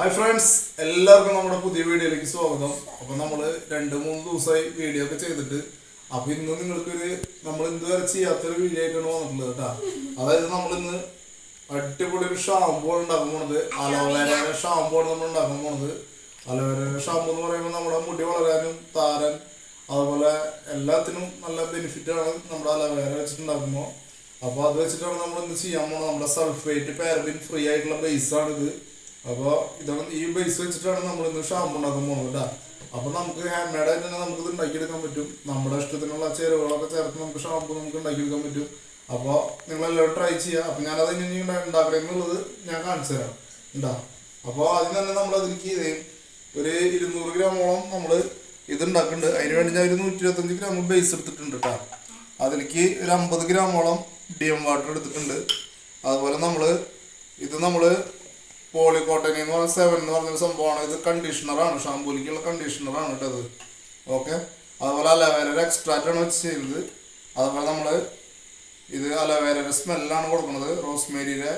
Hi friends എല്ലാവർക്കും നമ്മുടെ പുതിയ വീഡിയോയിലേക്ക് സ്വാഗതം. അപ്പൊ നമ്മൾ രണ്ട് മൂന്ന് ദിവസമായി വീഡിയോ ഒക്കെ ചെയ്തിട്ട്. അപ്പൊ ഇന്ന് നിങ്ങൾക്കൊരു നമ്മൾ ഇതുവരെ ചെയ്യാത്തൊരു വീഡിയോ ആയിട്ടാണ് വന്നിട്ടുള്ളത് കേട്ടാ. അതായത് നമ്മളിന്ന് അടിപൊളി ഒരു ഷാമ്പൂ ഉണ്ടാക്കാൻ പോണത്. അലോവേരയുടെ ഷാമ്പൂ ആണ് നമ്മൾ ഉണ്ടാക്കാൻ പോണത്. അലോവേരയുടെ ഷാമ്പൂ എന്ന് പറയുമ്പോൾ നമ്മുടെ മുടി വളരാനും താരൻ അതുപോലെ എല്ലാത്തിനും നല്ല ബെനിഫിറ്റ് ആണ് നമ്മുടെ അലോവേര വെച്ചിട്ടുണ്ടാക്കുമ്പോൾ. അപ്പോൾ അത് വെച്ചിട്ടാണ് നമ്മൾ ഇന്ന് ചെയ്യാൻ പോകുന്നത് നമ്മുടെ സൾഫേറ്റ് പാരബിൻ ഫ്രീ ആയിട്ടുള്ള ബേസ് ആണ് ഇത്. അപ്പോൾ ഇതാണ് ഈ ബേസ് വെച്ചിട്ടാണ് നമ്മൾ ഇന്ന് ഷാമ്പു ഉണ്ടാക്കാൻ പോകുന്നത് കേട്ടോ. അപ്പോൾ നമുക്ക് ഹാൻഡ് മെയ്ഡ് ആയിട്ട് തന്നെ നമുക്ക് ഇത് ഉണ്ടാക്കിയെടുക്കാൻ പറ്റും. നമ്മുടെ ഇഷ്ടത്തിനുള്ള ചേരുവകളൊക്കെ ചേർത്ത് നമുക്ക് ഷാമ്പു നമുക്ക് ഉണ്ടാക്കിയെടുക്കാൻ പറ്റും. അപ്പോൾ നിങ്ങളെല്ലാവരും ട്രൈ ചെയ്യുക. അപ്പോൾ ഞാനത് ഇനി ഉണ്ടാക്കണമെന്നുള്ളത് ഞാൻ കാണിച്ചു തരാം ഉണ്ടാ അപ്പോൾ ആദ്യം തന്നെ നമ്മൾ അതിലേക്ക് ഒരു ഇരുന്നൂറ് ഗ്രാമോളം നമ്മൾ ഇത് ഉണ്ടാക്കുന്നുണ്ട്. അതിന് വേണ്ടി ഞാൻ ഒരു നൂറ്റി ഇരുപത്തഞ്ച് ഗ്രാം ബേസ് എടുത്തിട്ടുണ്ട് കേട്ടോ. അതിലേക്ക് ഒരു അമ്പത് ഗ്രാമോളം ഡി എം വാട്ടർ എടുത്തിട്ടുണ്ട്. അതുപോലെ നമ്മൾ ഇത് നമ്മൾ പോളിക്കോട്ടൻ എന്ന് പറഞ്ഞ സെവൻ എന്ന് പറഞ്ഞൊരു സംഭവമാണ്. ഇത് കണ്ടീഷണറാണ് ഷാമ്പൂലിക്കുള്ള കണ്ടീഷണറാണ് കേട്ടോ ഇത്. ഓക്കെ അതുപോലെ അലവേര എക്സ്ട്രാക്റ്റ് ആണ് വെച്ച് ചെയ്യുന്നത് അതുപോലെ നമ്മൾ ഇത് അലവേര സ്മെല്ലാണ് കൊടുക്കുന്നത്. റോസ്മേരിയുടെ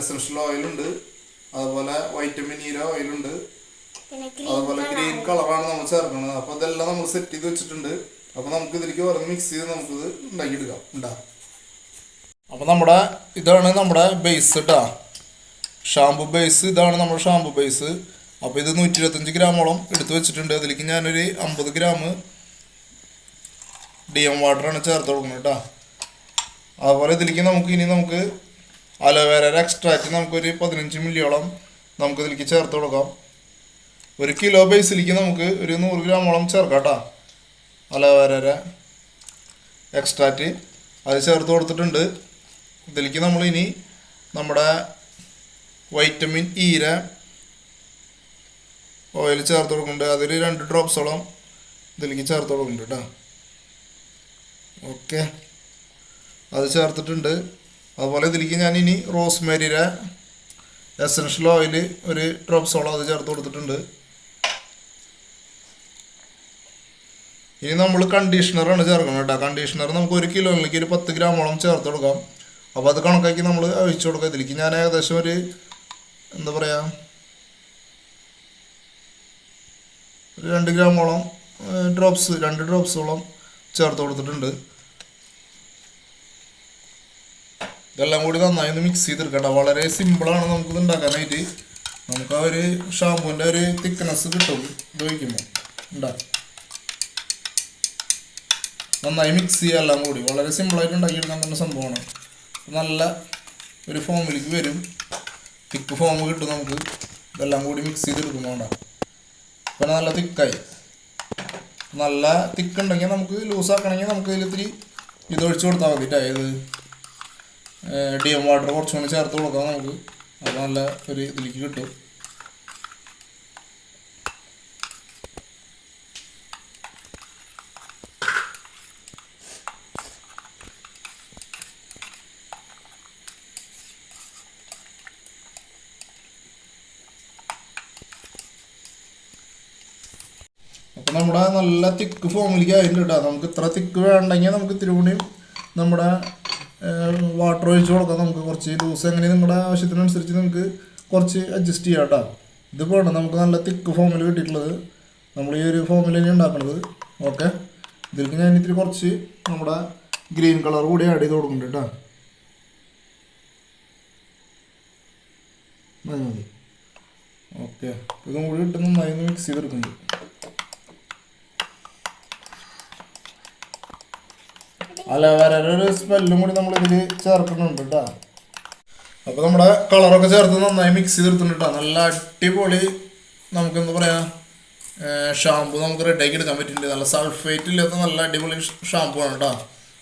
എസൻഷ്യൽ ഓയിലുണ്ട് അതുപോലെ വൈറ്റമിൻ ഇയുടെ ഓയിലുണ്ട് അതുപോലെ ഗ്രീൻ കളറാണ് നമ്മൾ ചേർക്കുന്നത്. അപ്പോൾ ഇതെല്ലാം നമ്മൾ സെറ്റ് ചെയ്ത് വെച്ചിട്ടുണ്ട്. അപ്പോൾ നമുക്ക് ഇതിലേക്ക് വേറെ മിക്സ് ചെയ്ത് നമുക്കിത് ഉണ്ടാക്കിയെടുക്കാം. ഉണ്ടാ. അപ്പോൾ നമ്മുടെ ഇതാണ് നമ്മുടെ ബേസ് കേട്ടോ ഷാമ്പു ബേസ് ഇതാണ് നമ്മുടെ ഷാമ്പു ബേസ്. അപ്പോൾ ഇത് നൂറ്റി ഇരുപത്തഞ്ച് ഗ്രാമോളം എടുത്ത് വെച്ചിട്ടുണ്ട്. അതിലേക്ക് ഞാനൊരു അമ്പത് ഗ്രാം ഡി എം വാട്ടറാണ് ചേർത്ത് കൊടുക്കുന്നത് കേട്ടോ. അതുപോലെ ഇതിലേക്ക് നമുക്ക് ഇനി നമുക്ക് അലോവേര എക്സ്ട്രാക്റ്റ് നമുക്കൊരു പതിനഞ്ച് മില്ലിയോളം നമുക്ക് ഇതിലേക്ക് ചേർത്ത് കൊടുക്കാം. ഒരു കിലോ ബേസിലേക്ക് നമുക്ക് ഒരു നൂറ് ഗ്രാമോളം ചേർക്കാം കേട്ടോ. അലോവേര എക്സ്ട്രാക്റ്റ് അത് ചേർത്ത് കൊടുത്തിട്ടുണ്ട്. ഇതിലേക്ക് നമ്മൾ ഇനി നമ്മുടെ വൈറ്റമിൻ ഈര ഓയിൽ ചേർത്ത് കൊടുക്കുന്നുണ്ട്. അതിൽ രണ്ട് ഡ്രോപ്സോളം ഇതിലേക്ക് ചേർത്ത് കൊടുക്കുന്നുണ്ട് കേട്ടോ ഓക്കെ അത് ചേർത്തിട്ടുണ്ട്. അതുപോലെ ഇതിലേക്ക് ഞാൻ ഇനി റോസ്മേരിയുടെ എസൻഷ്യൽ ഓയിൽ ഒരു ഡ്രോപ്സോളം അത് ചേർത്ത് കൊടുത്തിട്ടുണ്ട്. ഇനി നമ്മൾ കണ്ടീഷണറാണ് ചേർക്കുന്നത് കേട്ടോ കണ്ടീഷണർ നമുക്ക് ഒരു കിലോയിലേക്ക് ഒരു പത്ത് ഗ്രാമോളം ചേർത്ത് കൊടുക്കാം. അപ്പോൾ അത് കണക്കാക്കി നമ്മൾ അഴിച്ചു കൊടുക്കാം. ഇതിലേക്ക് ഞാൻ ഏകദേശം ഒരു എന്താ പറയുക ഒരു രണ്ട് ഗ്രാമോളം ഡ്രോപ്സ് രണ്ട് ഡ്രോപ്സോളം ചേർത്ത് കൊടുത്തിട്ടുണ്ട്. ഇതെല്ലാം കൂടി നന്നായി ഒന്ന് മിക്സ് ചെയ്തെടുക്കട്ടെ വളരെ സിമ്പിളാണ് നമുക്കിത് ഉണ്ടാക്കാനായിട്ട്. നമുക്ക് ആ ഒരു ഷാമ്പൂന്റെ ഒരു തിക്നെസ് കിട്ടും ഇത് ഒഴിക്കുമ്പോൾ. നന്നായി മിക്സ് ചെയ്യുക എല്ലാം കൂടി. വളരെ സിമ്പിളായിട്ട് ഉണ്ടാക്കിയെടുക്കാൻ തന്നെ സംഭവമാണ്. നല്ല ഒരു ഫോമിലേക്ക് വരും. തിക്ക് ഫോം കിട്ടും നമുക്ക്. ഇതെല്ലാം കൂടി മിക്സ് ചെയ്തെടുക്കുമ്പോൾ വേണ്ട. പിന്നെ നല്ല തിക്കായി. നല്ല തിക്ക് ഉണ്ടെങ്കിൽ നമുക്ക് ലൂസ് ആക്കണമെങ്കിൽ നമുക്ക് ഇതിൽ ഇത്തിരി ഇത് ഒഴിച്ചു കൊടുത്താൽ മതി അതായത് ഡി എം വാട്ടർ കുറച്ചുകൂടി ചേർത്ത് കൊടുക്കാം നമുക്ക്. അപ്പോൾ നല്ല ഒരു ഇതിലേക്ക് കിട്ടും. നമ്മുടെ നല്ല തിക്ക് ഫോമിലേക്ക് ആയിട്ടുണ്ട് കേട്ടോ. നമുക്ക് ഇത്ര തിക്ക് വേണ്ടെങ്കിൽ നമുക്ക് ഇത്തിരി കൂടിയും നമ്മുടെ വാട്ടർ ഒഴിച്ച് കൊടുക്കാം. നമുക്ക് കുറച്ച് ദിവസം എങ്ങനെ നിങ്ങളുടെ ആവശ്യത്തിനനുസരിച്ച് നിങ്ങൾക്ക് കുറച്ച് അഡ്ജസ്റ്റ് ചെയ്യാം കേട്ടോ. ഇത് വേണം. നമുക്ക് നല്ല തിക്ക് ഫോമിൽ കിട്ടിയിട്ടുള്ളത് നമ്മൾ ഈ ഒരു ഫോമിൽ തന്നെ ഉണ്ടാക്കുന്നത് ഓക്കെ ഇതിലേക്ക് ഞാൻ ഇത്തിരി കുറച്ച് നമ്മുടെ ഗ്രീൻ കളർ കൂടി ആഡ് ചെയ്ത് കൊടുക്കുന്നുണ്ട് കേട്ടോ. ഓക്കെ ഇതും കൂടി ഇട്ട് നന്നായി മിക്സ് ചെയ്തെടുക്കുന്നുണ്ട്. അലവേരയുടെ ഒരു സ്മെല്ലും കൂടി നമ്മൾ ഇതിൽ ചേർക്കുന്നുണ്ട് കേട്ടോ അപ്പോൾ നമ്മുടെ കളറൊക്കെ ചേർത്ത് നന്നായി മിക്സ് ചെയ്തെടുത്തിട്ടുണ്ട് കേട്ടോ നല്ല അടിപൊളി നമുക്ക് എന്താ പറയുക ഷാമ്പു നമുക്ക് റെഡിയാക്കി എടുക്കാൻ പറ്റുന്നുണ്ട് നല്ല സൾഫേറ്റ് ഇല്ലാത്ത നല്ല അടിപൊളി ഷാമ്പു ആണ് കേട്ടോ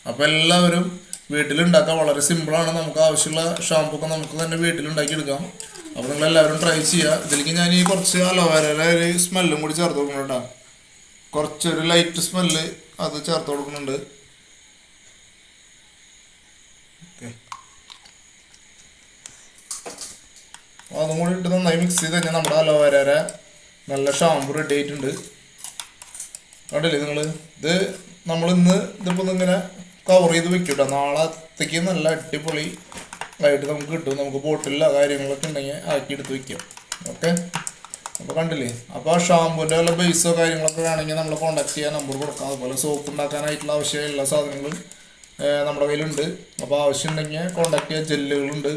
അപ്പോൾ എല്ലാവരും വീട്ടിലുണ്ടാക്കാൻ വളരെ സിമ്പിളാണ് നമുക്ക് ആവശ്യമുള്ള ഷാമ്പു ഒക്കെ നമുക്ക് തന്നെ വീട്ടിലുണ്ടാക്കി എടുക്കാം. അപ്പോൾ നിങ്ങൾ എല്ലാവരും ട്രൈ ചെയ്യുക ഇതിലേക്ക് ഞാൻ ഈ കുറച്ച് അലോവേരയുടെ ഒരു സ്മെല്ലും കൂടി ചേർത്ത് കൊടുക്കുന്നുണ്ട് കേട്ടോ കുറച്ചൊരു ലൈറ്റ് സ്മെല്ല് അത് ചേർത്ത് കൊടുക്കുന്നുണ്ട്. അതും കൂടി ഇട്ട് നന്നായി മിക്സ് ചെയ്ത് കഴിഞ്ഞാൽ നമ്മുടെ അലോവേര നല്ല ഷാമ്പു റെഡി ആയിട്ടുണ്ട്. കണ്ടില്ലേ നിങ്ങൾ ഇത് നമ്മൾ ഇന്ന് ഇതിപ്പോൾ ഇങ്ങനെ കവർ ചെയ്ത് വെക്കും കേട്ടോ നാളത്തേക്ക് നല്ല അടിപൊളി ആയിട്ട് നമുക്ക് കിട്ടും. നമുക്ക് ബോട്ടിലോ കാര്യങ്ങളൊക്കെ ഉണ്ടെങ്കിൽ ആക്കി എടുത്ത് വെക്കാം. ഓക്കെ അപ്പോൾ കണ്ടില്ലേ? അപ്പോൾ ആ ഷാമ്പൂന്റെ വല്ല ബേസോ കാര്യങ്ങളൊക്കെ വേണമെങ്കിൽ നമ്മൾ കോൺടാക്ട് ചെയ്യാൻ നമ്പർ കൊടുക്കാം. അതുപോലെ സോപ്പ് ഉണ്ടാക്കാനായിട്ടുള്ള ആവശ്യമായ എല്ലാ സാധനങ്ങളും നമ്മുടെ കയ്യിലുണ്ട്. അപ്പോൾ ആവശ്യമുണ്ടെങ്കിൽ കോൺടാക്ട് ചെയ്യാൻ ജെല്ലുകളുണ്ട്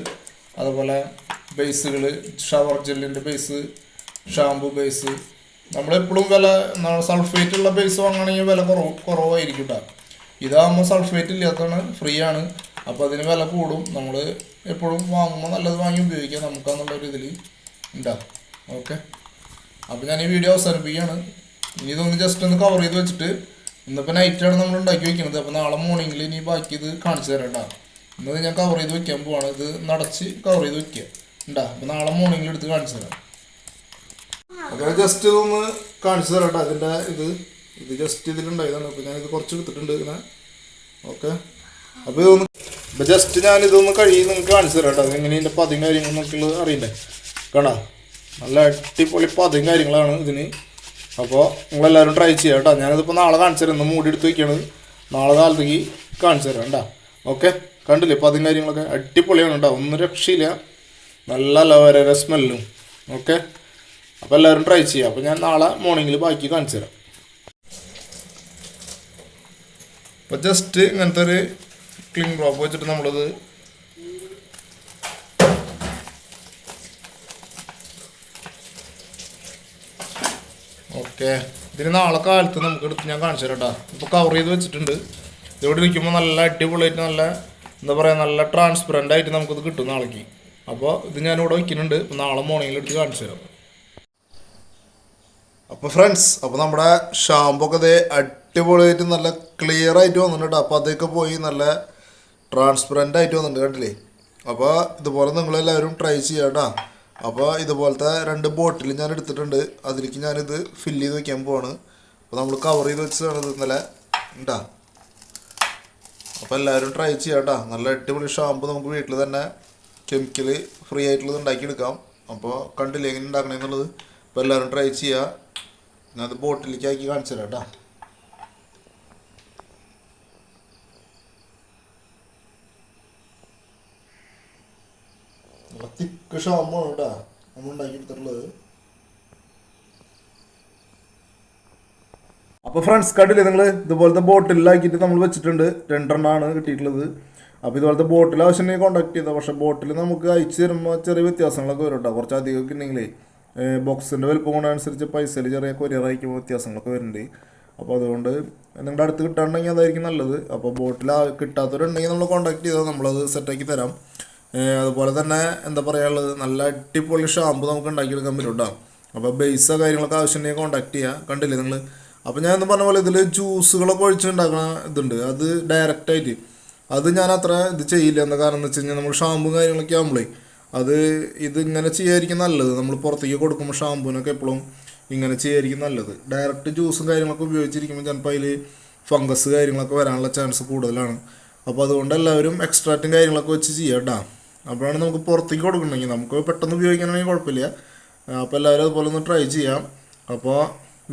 അതുപോലെ ബേസുകൾ ഷവർ ജെല്ലിന്റെ ബേസ് ഷാമ്പു ബേസ് നമ്മളെപ്പോഴും വില സൾഫേറ്റ് ഉള്ള ബേസ് വാങ്ങണമെങ്കിൽ വില കുറവ് കുറവായിരിക്കും കേട്ടോ ഇതാകുമ്പോൾ സൾഫേറ്റ് ഇല്ലാത്തതാണ് ഫ്രീ ആണ്. അപ്പോൾ അതിന് വില കൂടും. നമ്മൾ എപ്പോഴും വാങ്ങുമ്പോൾ നല്ലത് വാങ്ങി ഉപയോഗിക്കാം. നമുക്കെന്നുള്ള ഒരു ഇതിൽ ഉണ്ടാകും ഓക്കെ. അപ്പോൾ ഞാൻ ഈ വീഡിയോ അവസാനിപ്പിക്കുകയാണ്. ഇനി ഇതൊന്ന് ജസ്റ്റ് ഒന്ന് കവർ ചെയ്ത് വെച്ചിട്ട് ഇന്നിപ്പോൾ നൈറ്റാണ് നമ്മൾ ഉണ്ടാക്കി വെക്കുന്നത് അപ്പോൾ നാളെ മോർണിംഗിൽ ഇനി ബാക്കി ഇത് കാണിച്ചു തരാം കേട്ടോ ഇന്നത് ഞാൻ കവർ ചെയ്ത് വെക്കാൻ പോവാണ്. ഇത് നടച്ച് കവർ ചെയ്ത് വെക്കുക ഉണ്ടാ അപ്പോൾ നാളെ മോർണിംഗിൽ എടുത്ത് കാണിച്ചു തരാം. അങ്ങനെ ജസ്റ്റ് ഇതൊന്ന് കാണിച്ചു തരാം കേട്ടോ അതിന്റെ ഇത് ഇത് ജസ്റ്റ് ഇതിലുണ്ടായതാണ് അപ്പോൾ ഞാനിത് കുറച്ച് എടുത്തിട്ടുണ്ട് ഇങ്ങനെ. ഓക്കെ. അപ്പോൾ ഇതൊന്ന് ഇപ്പോൾ ജസ്റ്റ് ഞാനിതൊന്ന് കഴുകി നിങ്ങൾക്ക് കാണിച്ചു തരാം കേട്ടോ എങ്ങനെ ഇതിന്റെ പതിയും കാര്യങ്ങളും നമുക്കുള്ളത് അറിയണ്ടേ. കാണാം. നല്ല അടിപൊളി പതിയും കാര്യങ്ങളാണ് ഇതിന്. അപ്പോൾ നിങ്ങളെല്ലാവരും ട്രൈ ചെയ്യാം കേട്ടോ. ഞാനിതിപ്പോൾ നാളെ കാണിച്ചു തരാം ഇന്ന് മൂടി എടുത്ത് വയ്ക്കുകയാണ് നാളെ കാലത്തേക്ക് കാണിച്ചു തരാം കേട്ടോ ഓക്കെ. കണ്ടില്ലേ പതിയും കാര്യങ്ങളൊക്കെ അടിപൊളിയാണ് കേട്ടോ. ഒന്നും രക്ഷയില്ല. നല്ല ലവരര സ്മെല്ലും ഓക്കെ അപ്പോൾ എല്ലാവരും ട്രൈ ചെയ്യാം. അപ്പോൾ ഞാൻ നാളെ മോർണിംഗിൽ ബാക്കി കാണിച്ചു തരാം. അപ്പോൾ ജസ്റ്റ് ഇങ്ങനത്തെ ഒരു ക്ലീൻ ക്ലോപ്പ് വെച്ചിട്ട് നമ്മളിത് ഓക്കെ ഇതിന് നാളെ കാലത്ത് നമുക്ക് എടുത്ത് ഞാൻ കാണിച്ചു തരാം കേട്ടോ ഇപ്പോൾ കവർ ചെയ്ത് വെച്ചിട്ടുണ്ട്. ഇതിവിടെ ഇരിക്കുമ്പോൾ നല്ല അടിപൊളിയായിട്ട് നല്ല എന്താ പറയുക നല്ല ട്രാൻസ്പെറന്റ് ആയിട്ട് നമുക്കിത് കിട്ടും നാളേക്ക്. അപ്പോൾ ഇത് ഞാനിവിടെ വയ്ക്കുന്നുണ്ട്. നാളെ മോർണിംഗിൽ എടുത്ത് കാണിച്ചു തരാം. അപ്പോൾ ഫ്രണ്ട്സ് അപ്പോൾ നമ്മുടെ ഷാമ്പു ഒക്കെ അതേ അടിപൊളിയായിട്ട് നല്ല ക്ലിയർ ആയിട്ട് വന്നിട്ടുണ്ട് അപ്പോൾ അതൊക്കെ പോയി നല്ല ട്രാൻസ്പെറന്റ് ആയിട്ട് വന്നിട്ടുണ്ട് കണ്ടില്ലേ? അപ്പോൾ ഇതുപോലെ നിങ്ങളെല്ലാവരും ട്രൈ ചെയ്യാം കേട്ടോ അപ്പോൾ ഇതുപോലത്തെ രണ്ട് ബോട്ടിൽ ഞാൻ എടുത്തിട്ടുണ്ട്. അതിലേക്ക് ഞാനിത് ഫില്ല് ചെയ്ത് വെക്കാൻ പോവാണ്. അപ്പോൾ നമ്മൾ കവർ ചെയ്ത് വെച്ചതാണ് ഇത് ഇന്നലെ ഉണ്ടാ അപ്പോൾ എല്ലാവരും ട്രൈ ചെയ്യാം കേട്ടോ നല്ല അടിപൊളി ഷാമ്പു നമുക്ക് വീട്ടിൽ തന്നെ കെമിക്കൽ ഫ്രീ ആയിട്ടുള്ളത് ഉണ്ടാക്കിയെടുക്കാം. അപ്പോൾ കണ്ടില്ല എങ്ങനെ ഉണ്ടാക്കണമെന്നുള്ളത് അപ്പോൾ എല്ലാവരും ട്രൈ ചെയ്യുക ഞാനത് ബോട്ടിലേക്ക് ആക്കി കാണിച്ചു തരാം കേട്ടോ. തിക്ക് ഷാമ്പാണ് കേട്ടോ നമ്മൾ ഉണ്ടാക്കി എടുത്തിട്ടുള്ളത് അപ്പോൾ ഫ്രണ്ട്സ് കണ്ടില്ലേ നിങ്ങൾ ഇതുപോലത്തെ ബോട്ടിലാക്കിയിട്ട് നമ്മൾ വെച്ചിട്ടുണ്ട്. രണ്ടെണ്ണമാണ് കിട്ടിയിട്ടുള്ളത്. അപ്പോൾ ഇതുപോലത്തെ ബോട്ടിൽ ആവശ്യമുണ്ടെങ്കിൽ കോൺടാക്ട് ചെയ്താൽ പക്ഷേ ബോട്ടിൽ നമുക്ക് അയച്ചു തരുമ്പോൾ ചെറിയ വ്യത്യാസങ്ങളൊക്കെ വരും കേട്ടോ. കുറച്ച് അധികമൊക്കെ ഉണ്ടെങ്കിലേ ബോക്സിന്റെ വലുപ്പം കൊണ്ടനുസരിച്ച് പൈസയിൽ ചെറിയ കൊരിയർ അയക്കുമ്പോൾ വ്യത്യാസങ്ങളൊക്കെ വരുന്നുണ്ട് അപ്പോൾ അതുകൊണ്ട് നിങ്ങളുടെ അടുത്ത് കിട്ടാണ്ടെങ്കിൽ അതായിരിക്കും നല്ലത്. അപ്പോൾ ബോട്ടിൽ കിട്ടാത്തവരുണ്ടെങ്കിൽ നമ്മൾ കോൺടാക്ട് ചെയ്താൽ നമ്മളത് സെറ്റാക്കി തരാം. അതുപോലെ തന്നെ എന്താ പറയാനുള്ളത്? നല്ല അടിപൊളി ഷാമ്പു നമുക്ക് ഉണ്ടാക്കിയെടുക്കാൻ പറ്റും കേട്ടോ. അപ്പോൾ ബേസോ കാര്യങ്ങളൊക്കെ ആവശ്യമുണ്ടെങ്കിൽ കോൺടാക്ട് ചെയ്യുക കണ്ടില്ലേ നിങ്ങൾ അപ്പോൾ ഞാൻ പറഞ്ഞ പോലെ ഇതിൽ ജ്യൂസുകളൊക്കെ ഒഴിച്ചുണ്ടാക്കുന്ന ഇതുണ്ട്. അത് ഡയറക്റ്റായിട്ട് അത് ഞാൻ അത്ര ഇത് ചെയ്യില്ല എന്താ കാരണം എന്ന് വെച്ച് കഴിഞ്ഞാൽ നമ്മൾ ഷാമ്പു കാര്യങ്ങളൊക്കെ ആകുമ്പോഴേ അത് ഇത് ഇങ്ങനെ ചെയ്യായിരിക്കും നല്ലത്. നമ്മൾ പുറത്തേക്ക് കൊടുക്കുമ്പോൾ ഷാമ്പൂനൊക്കെ എപ്പോഴും ഇങ്ങനെ ചെയ്യായിരിക്കും നല്ലത്. ഡയറക്റ്റ് ജ്യൂസും കാര്യങ്ങളൊക്കെ ഉപയോഗിച്ചിരിക്കുമ്പോൾ ചിലപ്പോൾ അതിൽ ഫംഗസ് കാര്യങ്ങളൊക്കെ വരാനുള്ള ചാൻസ് കൂടുതലാണ്. അപ്പോൾ അതുകൊണ്ട് എല്ലാവരും എക്സ്ട്രാക്റ്റും കാര്യങ്ങളൊക്കെ വെച്ച് ചെയ്യാം കേട്ടോ അപ്പോഴാണ് നമുക്ക് പുറത്തേക്ക് കൊടുക്കണമെങ്കിൽ നമുക്ക് പെട്ടെന്ന് ഉപയോഗിക്കണമെങ്കിൽ കുഴപ്പമില്ല അപ്പോൾ എല്ലാവരും അതുപോലെ ഒന്ന് ട്രൈ ചെയ്യാം. അപ്പോൾ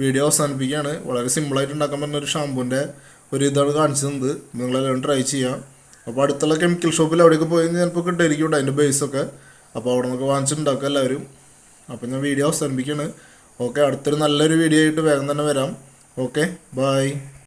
വീഡിയോ അവസാനിപ്പിക്കുകയാണ് വളരെ സിമ്പിളായിട്ട് ഉണ്ടാക്കാൻ പറ്റുന്ന ഒരു ഷാമ്പൂന്റെ ഒരു ഇതാണ് കാണിച്ചു തന്നത് നിങ്ങളെല്ലാവരും ട്രൈ ചെയ്യാം. അപ്പോൾ അടുത്തുള്ള കെമിക്കൽ ഷോപ്പിൽ അവിടെയൊക്കെ പോയി ചിലപ്പോൾ കിട്ടായിരിക്കും അതിന്റെ ബേസൊക്കെ അപ്പോൾ അവിടെ നിന്നൊക്കെ വാങ്ങിച്ചിട്ടുണ്ടാക്കുക എല്ലാവരും. അപ്പോൾ ഞാൻ വീഡിയോ അവസാനിപ്പിക്കുകയാണ് ഓക്കെ അടുത്തൊരു നല്ലൊരു വീഡിയോ ആയിട്ട് വേഗം തന്നെ വരാം. Okay bye